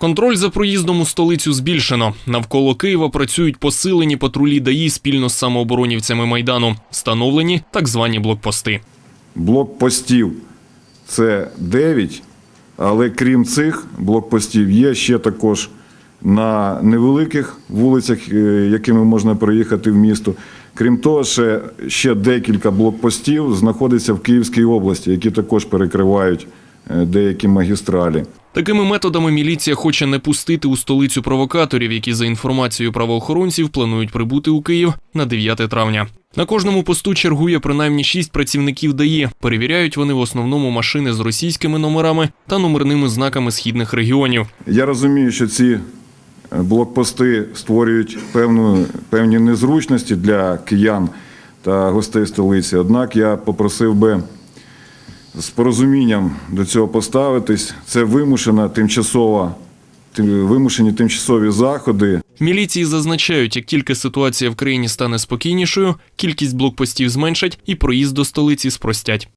Контроль за проїздом у столицю збільшено. Навколо Києва працюють посилені патрулі ДАІ спільно з самооборонівцями майдану. Встановлені так звані блокпости. Блокпостів це 9, але крім цих блокпостів є ще також на невеликих вулицях, е, якими можна проїхати в місто. Крім того, ще, ще декілька блокпостів знаходяться в Київській області, які також перекривають деякі магістралі. Такими методами міліція хоче не пустити у столицю провокаторів, які за інформацією правоохоронців планують прибути у Київ на 9 травня. На кожному посту чергує принаймні шість працівників ДАІ. Перевіряють вони в основному машини з російськими номерами та номерними знаками східних регіонів. Я розумію, що ці е, блокпости створюють певну, певні незручності для киян та гостей столиці. Однак я попросив би з порозумінням до цього поставитись. Це вимушена тимчасова, вимушені тимчасові заходи, міліції зазначають, як тільки ситуація в країні стане спокійнішою, кількість блокпостів зменшать і проїзд до столиці спростять.